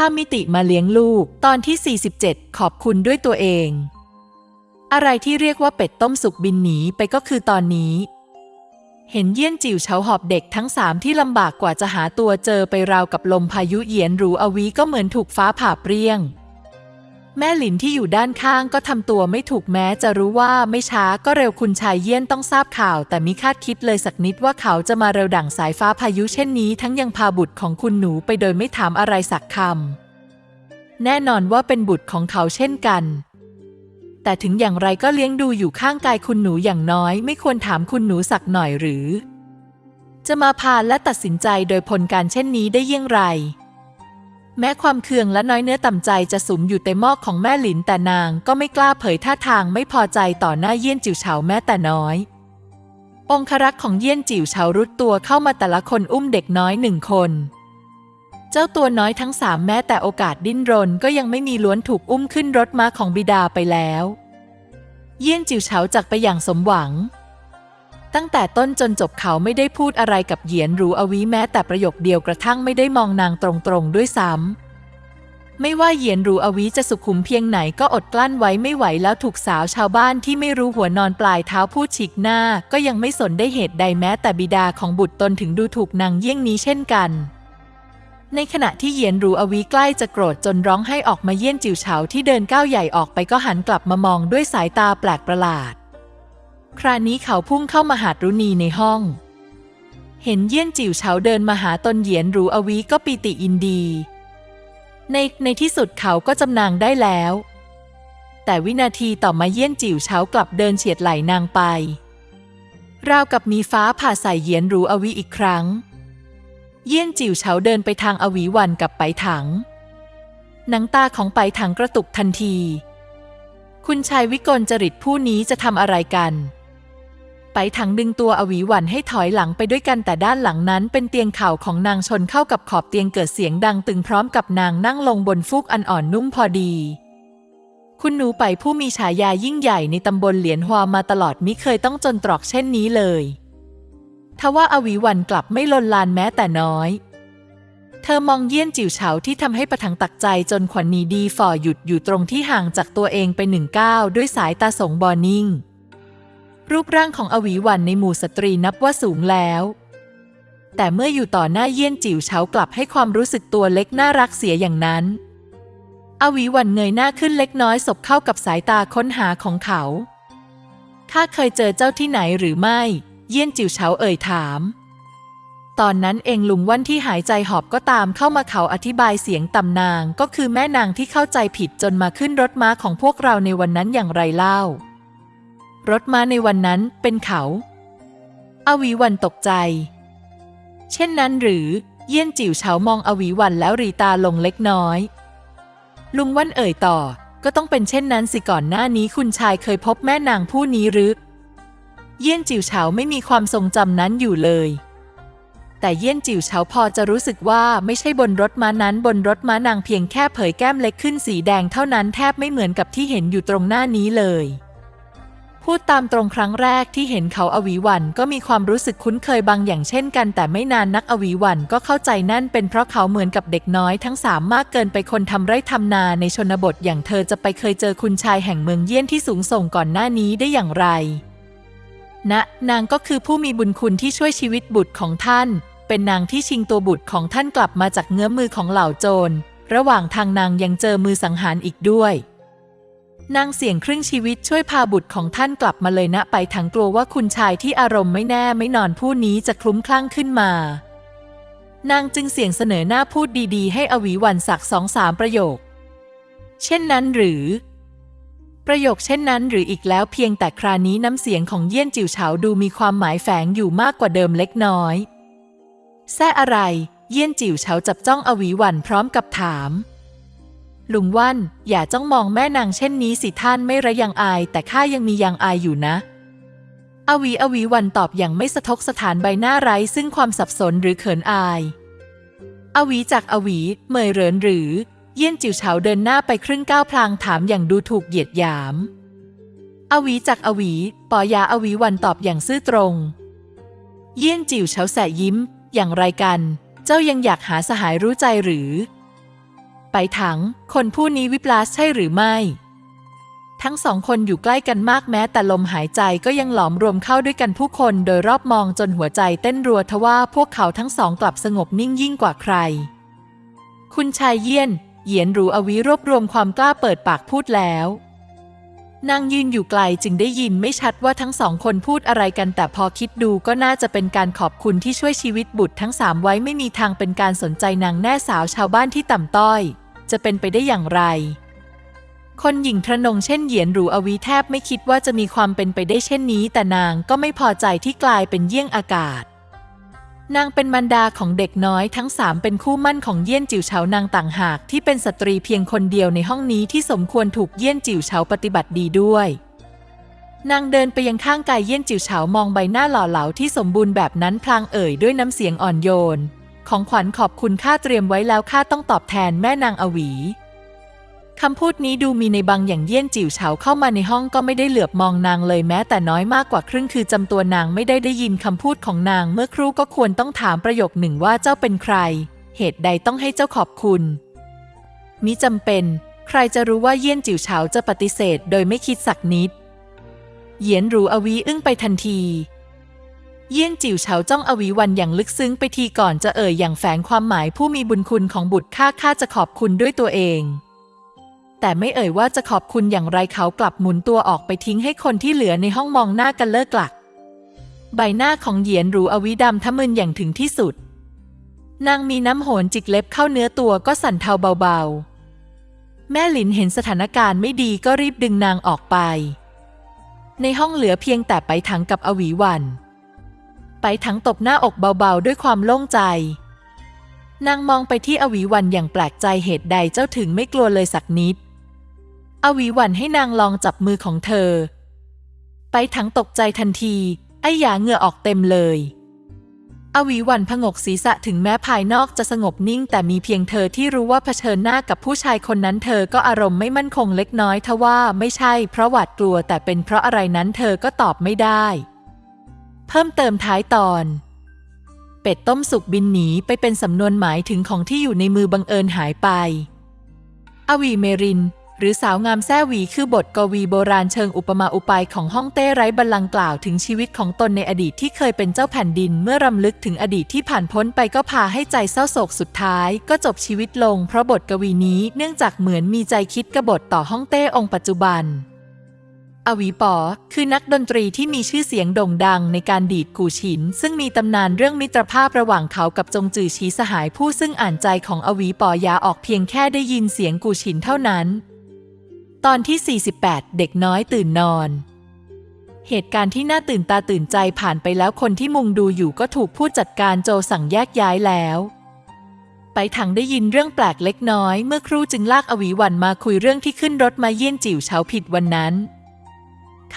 ข้ามมิติมาเลี้ยงลูก ตอนที่ 47 ขอบคุณด้วยตัวเอง อะไรที่เรียกว่าเป็ดต้มสุกบินหนีไปก็คือตอนนี้ เห็นเยี่ยนจิ๋วเฉาหอบเด็กทั้งสามที่ลำบากกว่าจะหาตัวเจอไปราวกับลมพายุเหยียนหรูอวีก็เหมือนถูกฟ้าผ่าเปรี้ยง แม่หลินที่อยู่ด้านข้างก็ทำตัวไม่ถูกแม้จะรู้ว่าไม่ช้าก็เร็วคุณชายเยี่ยนต้องทราบข่าว แต่มิคาดคิดเลยสักนิดว่าเขาจะมาเร็วดั่งสายฟ้าพายุเช่นนี้ ทั้งยังพาบุตรของคุณหนูไปโดยไม่ถามอะไรสักคำแน่นอนว่าเป็นบุตรของเขาเช่นกัน แต่ถึงอย่างไรก็เลี้ยงดูอยู่ข้างกายคุณหนูอย่างน้อย ไม่ควรถามคุณหนูสักหน่อยหรือ จะมาพาและตัดสินใจโดยผลการเช่นนี้ได้เยี่ยงไร แม้ความเคืองและน้อยเนื้อต่ำใจจะสุมอยู่เต็มหม้อของแม่หลินแต่นางก็ไม่กล้าเผยท่าทางไม่พอใจต่อหน้าเยี่ยนจิ๋วเฉาแม้แต่น้อย องครักษ์ของเยี่ยนจิ๋วเฉารุดตัวเข้ามาแต่ละคนอุ้มเด็กน้อยหนึ่งคน เจ้าตัวน้อยทั้งสามแม้แต่โอกาสดิ้นรนก็ยังไม่มีล้วนถูกอุ้มขึ้นรถม้าของบิดาไปแล้ว เยี่ยนจิ๋วเฉาจากไปอย่างสมหวัง ตั้งแต่ต้นจนจบเขาไม่ได้พูดอะไรกับเหยียนหรูอวีแม้แต่ประโยคเดียวกระทั่งไม่ได้มองนางตรงๆด้วยซ้ำไม่ว่าเหยียนหรูอวีจะสุขุมเพียงไหนก็อดกลั้นไว้ไม่ไหวแล้วถูกสาวชาวบ้านที่ไม่รู้หัวนอนปลายเท้าพูดฉีกหน้า ก็ยังไม่สนได้เหตุใดแม้แต่บิดาของบุตรตนถึงดูถูกนางเยี่ยงนี้เช่นกันในขณะที่เหยียนรูอวีใกล้จะโกรธจนร้องให้ออกมาเยี่ยนจิ๋วเฉาที่เดินก้าวใหญ่ออกไปก็หันกลับมามองด้วยสายตาแปลกประหลาด คราวนี้เขาพุ่งเข้ามาหารุณีในห้อง เห็นเยี่ยนจิ๋วเฉาเดินมาหาตนเหยียนหรูอวีก็ปีติอินดี ในในที่สุดเขาก็จำนางได้แล้ว แต่วินาทีต่อมาเยี่ยนจิ๋วเฉากลับเดินเฉียดไหลนางไป ราวกับมีฟ้าผ่าใส่เหยียนหรูอวีอีกครั้ง เยี่ยนจิ๋วเฉาเดินไปทางอวีวันกับไปถัง หนังตาของไปถังกระตุกทันที คุณชายวิกลจริตผู้นี้จะทำอะไรกัน ไปถังดึงตัวอวีวันให้ถอยหลังไปด้วยกันแต่ด้านหลังนั้น เป็นเตียงเข่าของนางชนเข้ากับขอบเตียงเกิดเสียงดังตึงพร้อมกับนางนั่งลงบนฟูกอันอ่อนนุ่มพอดี คุณหนูไปผู้มีฉายายิ่งใหญ่ในตำบลเหลียนฮวามาตลอดมิเคยต้องจนตรอกเช่นนี้เลยทว่าอวีวันกลับไม่ลนลานแม้แต่น้อย เธอมองเยี่ยนจิ๋วเฉาที่ทำให้ประทังตักใจจนขวัญนีดีฝ่อหยุดอยู่ตรงที่ห่างจากตัวเองไปหนึ่งก้าวด้วยสายตาสงบอนิ่ง รูปร่างของอวีวันในหมู่สตรีนับว่าสูงแล้ว แต่เมื่ออยู่ต่อหน้าเยี่ยนจิ๋วเฉากลับให้ความรู้สึกตัวเล็กน่ารักเสียอย่างนั้น อวีวันเงยหน้าขึ้นเล็กน้อยสบเข้ากับสายตาค้นหาของเขา ข้าเคยเจอเจ้าที่ไหนหรือไม่ เยี่ยนจิ๋วเฉาเอ่ยถาม ตอนนั้นเองลุงว่นที่หายใจหอบก็ตามเข้ามาเขาอธิบายเสียงตำนางก็คือแม่นางที่เข้าใจผิดจนมาขึ้นรถม้าของพวกเราในวันนั้นอย่างไรเล่า รถม้าในวันนั้นเป็นเขาอวีวันตกใจ เช่นนั้นหรือเยี่ยนจิ๋วเฉามองอวีวันแล้วรีตาลงเล็กน้อย ลุงว่านเอ่ยต่อ ก็ต้องเป็นเช่นนั้นสิก่อนหน้านี้คุณชายเคยพบแม่นางผู้นี้หรือ เยี่ยนจิ๋วเฉาไม่มีความทรงจำนั้นอยู่เลย แต่เยี่ยนจิ๋วเฉาพอจะรู้สึกว่าไม่ใช่บนรถม้านั้นบนรถม้านางเพียงแค่เผยแก้มเล็กขึ้นสีแดงเท่านั้นแทบไม่เหมือนกับที่เห็นอยู่ตรงหน้านี้เลย พูดตามตรงครั้งแรกที่เห็นเขาอวีวันก็มีความรู้สึกคุ้นเคยบางอย่างเช่นกัน แต่ไม่นานนักอวีวันก็เข้าใจนั่นเป็นเพราะเขาเหมือนกับเด็กน้อยทั้งสามมากเกินไปคนทำไร่ทำนาในชนบทอย่างเธอจะไปเคยเจอคุณชายแห่งเมืองเยี่ยนที่สูงส่งก่อนหน้านี้ได้อย่างไรณนะ นางก็คือผู้มีบุญคุณที่ช่วยชีวิตบุตรของท่าน เป็นนางที่ชิงตัวบุตรของท่านกลับมาจากเงื้อมือของเหล่าโจร ระหว่างทางนางยังเจอมือสังหารอีกด้วย นางเสี่ยงครึ่งชีวิตช่วยพาบุตรของท่านกลับมาเลยนะไปทั้งกลัวว่าคุณชายที่อารมณ์ไม่แน่ไม่นอนผู้นี้จะคลุ้มคลั่งขึ้นมา นางจึงเสี่ยงเสนอหน้าพูดดีๆ ให้อวีวันสักสองสามประโยค เช่นนั้นหรือ ประโยคเช่นนั้นหรืออีกแล้วเพียงแต่ครานี้น้ำเสียงของเยี่ยนจิ๋วเฉาดูมีความหมายแฝงอยู่มากกว่าเดิมเล็กน้อยแซ่อะไร เยี่ยนจิ๋วเฉาจับจ้องอวีวันพร้อมกับถาม ลุงว่านอย่าจ้องมองแม่นางเช่นนี้สิท่านไม่ระยังอาย แต่ข้ายังมียังอายอยู่นะ อวีอวีวันตอบอย่างไม่สะทกสถานใบหน้าไร้ซึ่งความสับสนหรือเขินอาย อวีจากอวีเมยเรินหรือ เยี่ยนจิ๋วเฉาเดินหน้าไปครึ่งก้าวพลางถามอย่างดูถูกเหยียดหยาม อวีจากอวีปอยาอวีวันตอบอย่างซื่อตรง เยี่ยนจิ๋วเฉาแสยิ้ม อย่างไรกัน เจ้ายังอยากหาสหายรู้ใจหรือ ไปถัง คนผู้นี้วิปลาสใช่หรือไม่ ทั้งสองคนอยู่ใกล้กันมากแม้แต่ลมหายใจก็ยังหลอมรวมเข้าด้วยกันผู้คนโดยรอบมองจนหัวใจเต้นรัวทว่าพวกเขาทั้งสองกลับสงบนิ่งยิ่งกว่าใคร คุณชายเยี่ยน เหยียนหรูอวิรวบรวมความกล้าเปิดปากพูดแล้วนางยืนอยู่ไกลจึงได้ยินไม่ชัดว่าทั้งสองคนพูดอะไรกัน แต่พอคิดดูก็น่าจะเป็นการขอบคุณที่ช่วยชีวิตบุตรทั้งสามไว้ไม่มีทางเป็นการสนใจนางแน่สาวชาวบ้านที่ต่ำต้อย จะเป็นไปได้อย่างไร คนหญิงทะนงเช่นเหยียนหรูอวีแทบไม่คิดว่าจะมีความเป็นไปได้เช่นนี้ แต่นางก็ไม่พอใจที่กลายเป็นเยี่ยงอากาศ นางเป็นมารดาของเด็กน้อยทั้งสามเป็นคู่มั่นของเยี่ยนจิ๋วเฉานางต่างหาก ที่เป็นสตรีเพียงคนเดียวในห้องนี้ที่สมควรถูกเยี่ยนจิ๋วเฉาปฏิบัติดีด้วยนางเดินไปยังข้างกายเยี่ยนจิ๋วเฉามองใบหน้าหล่อเหลาที่สมบูรณ์แบบนั้นพลางเอ่ยด้วยน้ำเสียงอ่อนโยน ของขวัญขอบคุณข้าเตรียมไว้แล้วข้าต้องตอบแทนแม่นางอวีคำพูดนี้ดูมีในบางอย่างเยี่ยนจิ๋วเฉาเข้ามาในห้องก็ไม่ได้เหลือบมองนางเลยแม้แต่น้อยมากกว่าครึ่งคือจำตัวนางไม่ได้ได้ยินคำพูดของนางเมื่อครู่ก็ควรต้องถามประโยคหนึ่งว่าเจ้าเป็นใคร เหตุใดต้องให้เจ้าขอบคุณ มิจำเป็น ใครจะรู้ว่าเยี่ยนจิ๋วเฉาจะปฏิเสธ โดยไม่คิดสักนิด เหยียนรูอวีอึ้งไปทันที เยี่ยนจิ๋วเฉาจ้องอวีวันอย่างลึกซึ้งไปทีก่อนจะเอ่ยอย่างแฝงความหมายผู้มีบุญคุณของบุตรข้าข้าจะขอบคุณด้วยตัวเอง แต่ไม่เอ่ยว่าจะขอบคุณอย่างไรเขากลับหมุนตัวออกไปทิ้งให้คนที่เหลือในห้องมองหน้ากันเลิกหลัก ใบหน้าของเหยียนรูอวิดำทะมึนอย่างถึงที่สุด นางมีน้ำโหนจิกเล็บเข้าเนื้อตัวก็สั่นเทาเบาๆ แม่หลินเห็นสถานการณ์ไม่ดีก็รีบดึงนางออกไป ในห้องเหลือเพียงแต่ไปถังกับอวีวัน ไปถังตบหน้าอกเบาๆ ด้วยความโล่งใจ นางมองไปที่อวีวันอย่างแปลกใจเหตุใดเจ้าถึงไม่กลัวเลยสักนิด อวีวันให้นางลองจับมือของเธอ ไปถังตกใจทันที ไอ้หยาเหงื่อออกเต็มเลย อวีวันผงกศีรษะถึงแม้ภายนอกจะสงบนิ่ง แต่มีเพียงเธอที่รู้ว่าเผชิญหน้ากับผู้ชายคนนั้นเธอก็อารมณ์ไม่มั่นคงเล็กน้อยทว่าไม่ใช่เพราะหวาดกลัวแต่เป็นเพราะอะไรนั้นเธอก็ตอบไม่ได้ เพิ่มเติมท้ายตอน เป็ดต้มสุกบินหนีไปเป็นสำนวนหมายถึงของที่อยู่ในมือบังเอิญหายไป อวีเมริน หรือสาวงามแซ่หวีคือบทกวีโบราณเชิงอุปมาอุปายของฮ่องเต้ไร้บัลลังกล่าวถึงชีวิตของตนในอดีตที่เคยเป็นเจ้าแผ่นดินเมื่อรำลึกถึงอดีตที่ผ่านพ้นไปก็พาให้ใจเศร้าโศกสุดท้าย ก็จบชีวิตลงเพราะบทกวีนี้เนื่องจากเหมือนมีใจคิดกบฏต่อฮ่องเต้องค์ปัจจุบัน อวีปอคือนักดนตรีที่มีชื่อเสียงโด่งดังในการดีดกู่ฉิน ซึ่งมีตำนานเรื่องมิตรภาพระหว่างเขากับจงจือชีสหายผู้ซึ่งอ่านใจของอวีปอยาออกเพียงแค่ได้ยินเสียงกู่ฉินเท่านั้น ตอนที่ 48 เด็กน้อยตื่นนอน เหตุการณ์ที่น่าตื่นตาตื่นใจผ่านไปแล้วคนที่มุงดูอยู่ก็ถูกผู้จัดการโจสั่งแยกย้ายแล้วไปถังได้ยินเรื่องแปลกเล็กน้อย เมื่อครู่จึงลากอวีวันมาคุยเรื่องที่ขึ้นรถมาเยี่ยนจิ๋วเช้าผิดวันนั้น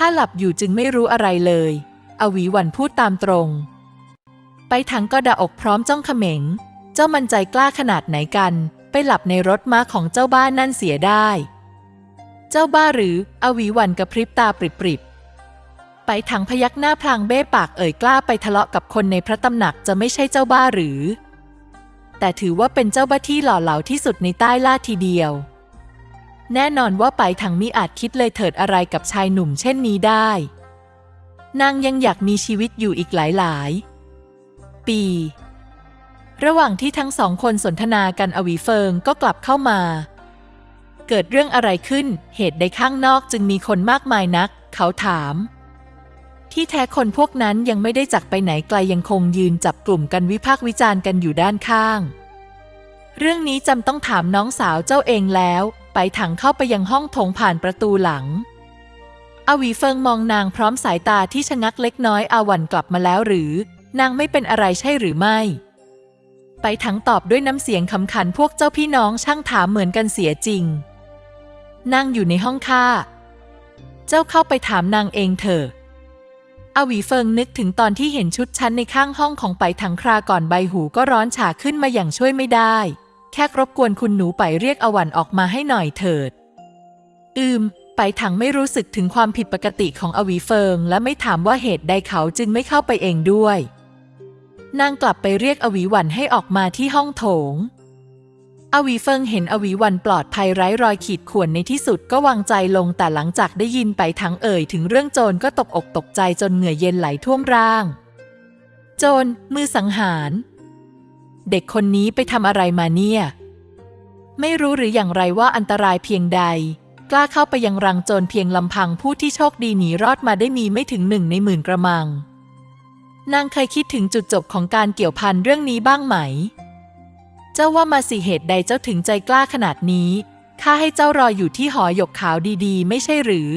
ข้าหลับอยู่จึงไม่รู้อะไรเลย อวีวันพูดตามตรง ไปถังก็ด่าอกพร้อมจ้องเขม็ง เจ้ามันใจกล้าขนาดไหนกัน ไปหลับในรถม้าของเจ้าบ้านนั่นเสียได้ เจ้าบ้าหรือ อวีวันกระพริบตาปริบๆ ไปถังพยักหน้าพลางเบ้ปากเอ่ยกล้าไปทะเลาะกับคนในพระตำหนักจะไม่ใช่เจ้าบ้าหรือ แต่ถือว่าเป็นเจ้าบ้าที่หล่อเหลาที่สุดในใต้ล่าทีเดียว แน่นอนว่าไปถังมิอาจคิดเลยเถิดอะไรกับชายหนุ่มเช่นนี้ได้ นางยังอยากมีชีวิตอยู่อีกหลายๆปี ระหว่างที่ทั้งสองคนสนทนากันอวีเฟิงก็กลับเข้ามา เกิดเรื่องอะไรขึ้น เหตุใดข้างนอกจึงมีคนมากมายนัก เขาถาม ที่แท้คนพวกนั้นยังไม่ได้จักไปไหนไกลยังคงยืนจับกลุ่มกันวิพากษ์วิจารณ์กันอยู่ด้านข้างเรื่องนี้จำต้องถามน้องสาวเจ้าเองแล้ว ไปถังเข้าไปยังห้องโถงผ่านประตูหลัง อวีเฟิงมองนางพร้อมสายตาที่ชะงักเล็กน้อยอาวันกลับมาแล้วหรือ นางไม่เป็นอะไรใช่หรือไม่ ไปถังตอบด้วยน้ำเสียงขำขันพวกเจ้าพี่น้องช่างถามเหมือนกันเสียจริงนั่งอยู่ในห้องข้า เจ้าเข้าไปถามนางเองเถอะอวีเฟิงนึกถึงตอนที่เห็นชุดชั้นในข้างห้องของไปถังคราก่อนใบหูก็ร้อนฉาขึ้นมาอย่างช่วยไม่ได้ แค่รบกวนคุณหนูไปเรียกอวันออกมาให้หน่อยเถิด อืม ไปถังไม่รู้สึกถึงความผิดปกติของอวีเฟิง และไม่ถามว่าเหตุใดเขาจึงไม่เข้าไปเองด้วย นางกลับไปเรียกอวีวันให้ออกมาที่ห้องโถง อวีเฟิงเห็นอวีวันปลอดภัยไร้รอยขีดข่วนในที่สุดก็วางใจลงแต่หลังจากได้ยินไปทั้งเอ่ยถึงเรื่องโจรก็ตกอกตกใจจนเหงื่อเย็นไหลท่วมร่าง โจรมือสังหาร เด็กคนนี้ไปทำอะไรมาเนี่ย ไม่รู้หรืออย่างไรว่าอันตรายเพียงใด กล้าเข้าไปยังรังโจรเพียงลำพังผู้ที่โชคดีหนีรอดมาได้มีไม่ถึงหนึ่งในหมื่นกระมัง นางเคยคิดถึงจุดจบของการเกี่ยวพันเรื่องนี้บ้างไหม เจ้าว่ามาสิเหตุใดเจ้าถึงใจกล้าขนาดนี้ข้าให้เจ้ารออยู่ที่หอหยกขาวดีๆ ไม่ใช่หรือ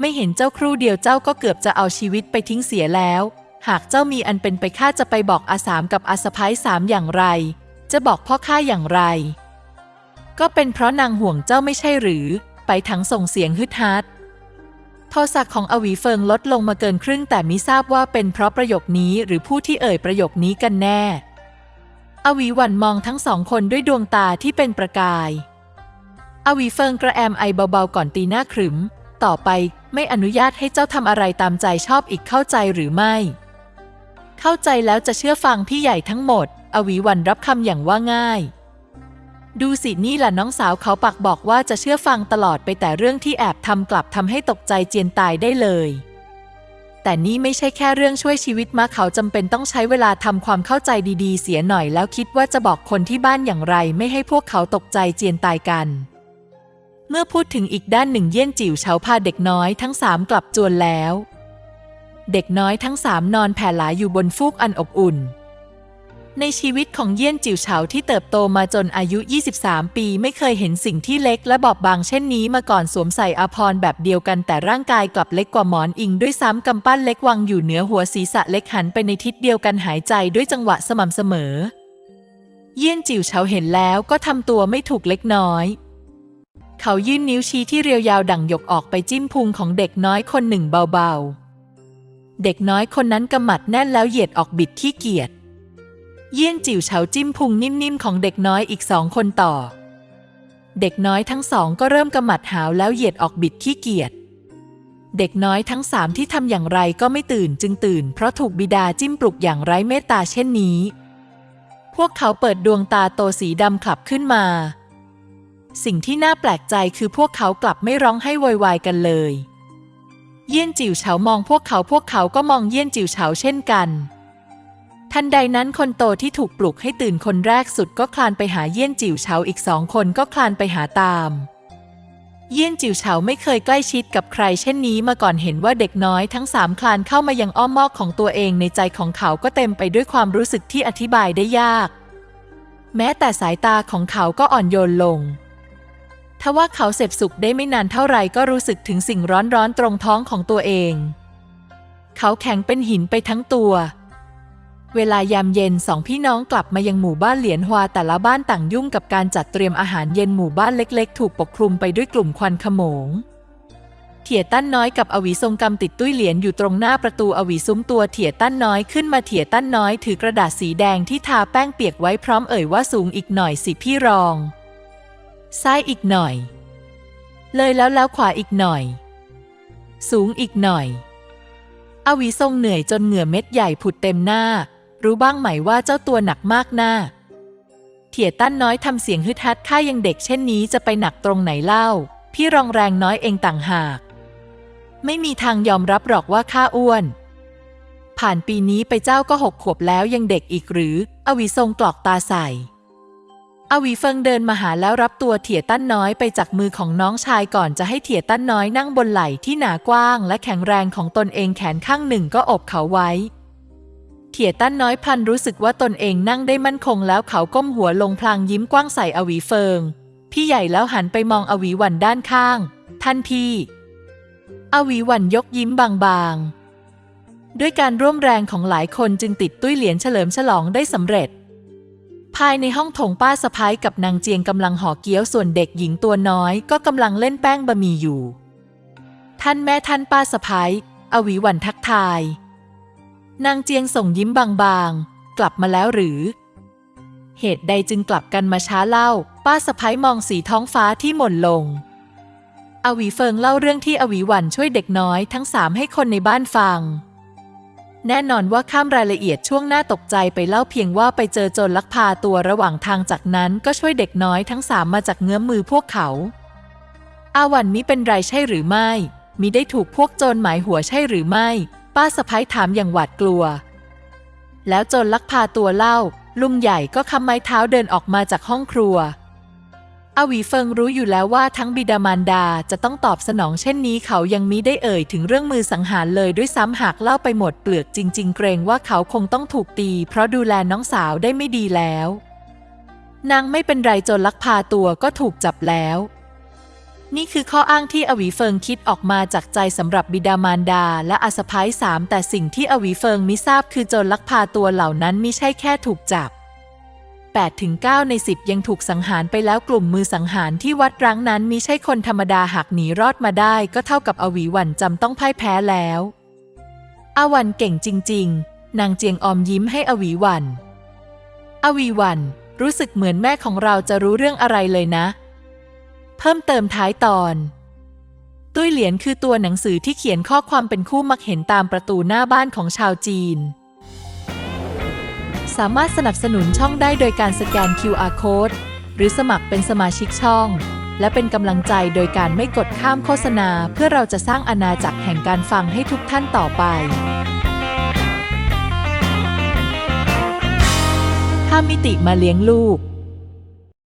ไม่เห็นเจ้าครู่เดียวเจ้าก็เกือบจะเอาชีวิตไปทิ้งเสียแล้ว หากเจ้ามีอันเป็นไปข้าจะไปบอกอาสามกับอาสะพ้ายสามอย่างไร จะบอกพ่อข้าอย่างไร ก็เป็นเพราะนางห่วงเจ้าไม่ใช่หรือ ไปทั้งส่งเสียงฮึดฮัดโทสะของอวีเฟิงลดลงมาเกินครึ่งแต่มิทราบว่าเป็นเพราะประโยคนี้หรือผู้ที่เอ่ยประโยคนี้กันแน่ อวีหวันมองทั้งสองคนด้วยดวงตาที่เป็นประกาย อวีเฟิงกระแอมไอเบาๆก่อนตีหน้าขรึม ต่อไปไม่อนุญาตให้เจ้าทำอะไรตามใจชอบอีกเข้าใจหรือไม่ เข้าใจแล้วจะเชื่อฟังพี่ใหญ่ทั้งหมด อวีวันรับคำอย่างว่าง่าย ดูสินี่ล่ะน้องสาวเขาปักบอกว่าจะเชื่อฟังตลอดไปแต่เรื่องที่แอบทำกลับทำให้ตกใจเจียนตายได้เลย แต่นี่ไม่ใช่แค่เรื่องช่วยชีวิตมาเขาจำเป็นต้องใช้เวลาทำความเข้าใจดีๆ เสียหน่อยแล้วคิดว่าจะบอกคนที่บ้านอย่างไร ไม่ให้พวกเขาตกใจเจียนตายกัน เมื่อพูดถึงอีกด้านหนึ่งเยี่ยนจิ๋วเฉาพาเด็กน้อยทั้งสามกลับจวนแล้ว เด็กน้อยทั้งสามนอนแผ่หลายอยู่บนฟูกอันอบอุ่น ในชีวิตของเยี่ยนจิ๋วเฉาที่เติบโตมาจนอายุ 23 ปีไม่เคยเห็นสิ่งที่เล็กและบอบบางเช่นนี้มาก่อนสวมใส่อาภรณ์แบบเดียวกันแต่ร่างกายกลับเล็กกว่าหมอนอิงด้วยซ้ำกำปั้นเล็กวางอยู่เหนือหัวศีรษะเล็กหันไปในทิศเดียวกันหายใจด้วยจังหวะสม่ำเสมอ เยี่ยนจิ๋วเฉาเห็นแล้วก็ทำตัวไม่ถูกเล็กน้อยเขายื่นนิ้วชี้ที่เรียวยาวดั่งหยกออกไปจิ้มพุงของเด็กน้อยคนหนึ่งเบาๆ เด็กน้อยคนนั้นกำหมัดแน่นแล้วเหยียดออกบิดขี้เกียจเยี่ยนจิ๋วเฉาจิ้มพุงนิ่มๆของเด็กน้อยอีกสองคนต่อ เด็กน้อยทั้งสองก็เริ่มกำหมัดหาวแล้วเหยียดออกบิดขี้เกียจเด็กน้อยทั้งสามที่ทำอย่างไรก็ไม่ตื่นจึงตื่น เพราะถูกบิดาจิ้มปลุกอย่างไร้เมตตาเช่นนี้ พวกเขาเปิดดวงตาโตสีดำขลับขึ้นมา สิ่งที่น่าแปลกใจคือพวกเขากลับไม่ร้องให้โวยวายกันเลย เยี่ยนจิ๋วเฉามองพวกเขาพวกเขาก็มองเยี่ยนจิ๋วเฉาเช่นกัน ทันใดนั้นคนโตที่ถูกปลุกให้ตื่นคนแรกสุดก็คลานไปหาเยี่ยนจิ๋วเฉาอีกสองคนก็คลานไปหาตาม เยี่ยนจิ๋วเฉาไม่เคยใกล้ชิดกับใครเช่นนี้มาก่อนเห็นว่าเด็กน้อยทั้งสามคลานเข้ามายังอ้อมมอกของตัวเองในใจของเขาก็เต็มไปด้วยความรู้สึกที่อธิบายได้ยาก แม้แต่สายตาของเขาก็อ่อนโยนลง ทว่าเขาเสพสุขได้ไม่นานเท่าไรก็รู้สึกถึงสิ่งร้อนๆตรงท้องของตัวเอง เขาแข็งเป็นหินไปทั้งตัว เวลายามเย็นสองพี่น้องกลับมายังหมู่บ้านเหลียนฮวาแต่ละบ้านต่างยุ่งกับการจัดเตรียมอาหารเย็นหมู่บ้านเล็ก ๆ ถูกปกคลุมไปด้วยกลุ่มควันขโมงเถียตั้นน้อยกับอวีทรงกำติดตุ้ยเหรียญอยู่ตรงหน้าประตูอวีซุ้มตัวเถียตั้นน้อยขึ้นมาเถียตั้นน้อยถือกระดาษสีแดงที่ทาแป้งเปียกไว้พร้อมเอ่ยว่าสูงอีกหน่อยสิพี่รอง ซ้ายอีกหน่อย เลยแล้วแล้วขวาอีกหน่อย สูงอีกหน่อย อวีทรงเหนื่อยจนเหงื่อเม็ดใหญ่ผุดเต็มหน้า รู้บ้างไหมว่าเจ้าตัวหนักมากหน้า เถี่ยตั้นน้อยทำเสียงฮึดฮัดข้ายังเด็กเช่นนี้จะไปหนักตรงไหนเล่า พี่รองแรงน้อยเองต่างหาก ไม่มีทางยอมรับหรอกว่าข้าอ้วนผ่านปีนี้ไปเจ้าก็หกขวบแล้วยังเด็กอีกหรือ อวีทรงกรอกตาใส่ อวีเฟิงเดินมาหาแล้วรับตัวเถี่ยตั้นน้อยไปจากมือของน้องชายก่อนจะให้เถี่ยตั้นน้อยนั่งบนไหล่ที่หนากว้างและแข็งแรงของตนเองแขนข้างหนึ่งก็อบเขาไว้ เถี่ยตั้นน้อยพันรู้สึกว่าตนเองนั่งได้มั่นคงแล้วเขาก้มหัวลงพลางยิ้มกว้างใส่อวีเฟิง พี่ใหญ่แล้วหันไปมองอวีหวันด้านข้าง ท่านพี่ อวีหวันยกยิ้มบางๆ ด้วยการร่วมแรงของหลายคนจึงติดตุ้ยเหรียญเฉลิมฉลองได้สำเร็จ ภายในห้องโถงป้าสะพ้ายกับนางเจียงกำลังห่อเกี๊ยวส่วนเด็กหญิงตัวน้อยก็กำลังเล่นแป้งบะหมี่อยู่ ท่านแม่ท่านป้าสะพ้ายอวีหวันทักทาย นางเจียงส่งยิ้มบางๆ กลับมาแล้วหรือ เหตุใดจึงกลับกันมาช้าเล่า ป้าสะพ้ายมองสีท้องฟ้าที่หม่นลง อวีเฟิงเล่าเรื่องที่อวีหวันช่วยเด็กน้อยทั้งสามให้คนในบ้านฟัง แน่นอนว่าข้ามรายละเอียดช่วงหน้าตกใจไปเล่าเพียงว่าไปเจอโจรลักพาตัวระหว่างทางจากนั้นก็ช่วยเด็กน้อยทั้งสามมาจากเงื้อมมือพวกเขา อาวันมิเป็นไรใช่หรือไม่ มิได้ถูกพวกโจรหมายหัวใช่หรือไม่ ป้าสะพ้ายถามอย่างหวาดกลัว แล้วโจรลักพาตัวเล่า ลุงใหญ่ก็คำไม้เท้าเดินออกมาจากห้องครัว อาวีเฟิงรู้อยู่แล้วว่าทั้งบิดามารดาจะต้องตอบสนองเช่นนี้เขายังมิได้เอ่ยถึงเรื่องมือสังหารเลยด้วยซ้ำหากเล่าไปหมดเปลือกจริง ๆ เกรงว่าเขาคงต้องถูกตี เพราะดูแลน้องสาวได้ไม่ดีแล้ว นางไม่เป็นไรจนลักพาตัวก็ถูกจับแล้ว นี่คือข้ออ้างที่อวีเฟิงคิดออกมาจากใจสำหรับบิดามารดาและอาสะพ้ายสามแต่สิ่งที่อวีเฟิงมิทราบคือจรลักพาตัวเหล่านั้นมิใช่แค่ถูกจับ 8ถึง9ใน 10 ยังถูกสังหารไปแล้วกลุ่มมือสังหารที่วัดร้างนั้นมิใช่คนธรรมดาหากหนีรอดมาได้ ก็เท่ากับอวีหวันจำต้องพ่ายแพ้แล้วอาวันเก่งจริง ๆ นางเจียงออมยิ้มให้อวีหวัน อวีหวัน รู้สึกเหมือนแม่ของเราจะรู้เรื่องอะไรเลยนะ เพิ่มเติมท้ายตอน ตุ้ยเหรียญคือตัวหนังสือที่เขียนข้อความเป็นคู่มักเห็นตามประตูหน้าบ้านของชาวจีน สามารถสนับสนุนช่องได้โดยการสแกน QR Code หรือสมัครเป็นสมาชิกช่อง และเป็นกำลังใจโดยการไม่กดข้ามโฆษณา เพื่อเราจะสร้างอาณาจักรแห่งการฟังให้ทุกท่านต่อไป ถ้ามิติมาเลี้ยงลูก